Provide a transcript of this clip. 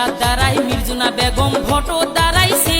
আশা দ্বারাই মির্জুনা বেগম ফটো দাঁড়াইছে।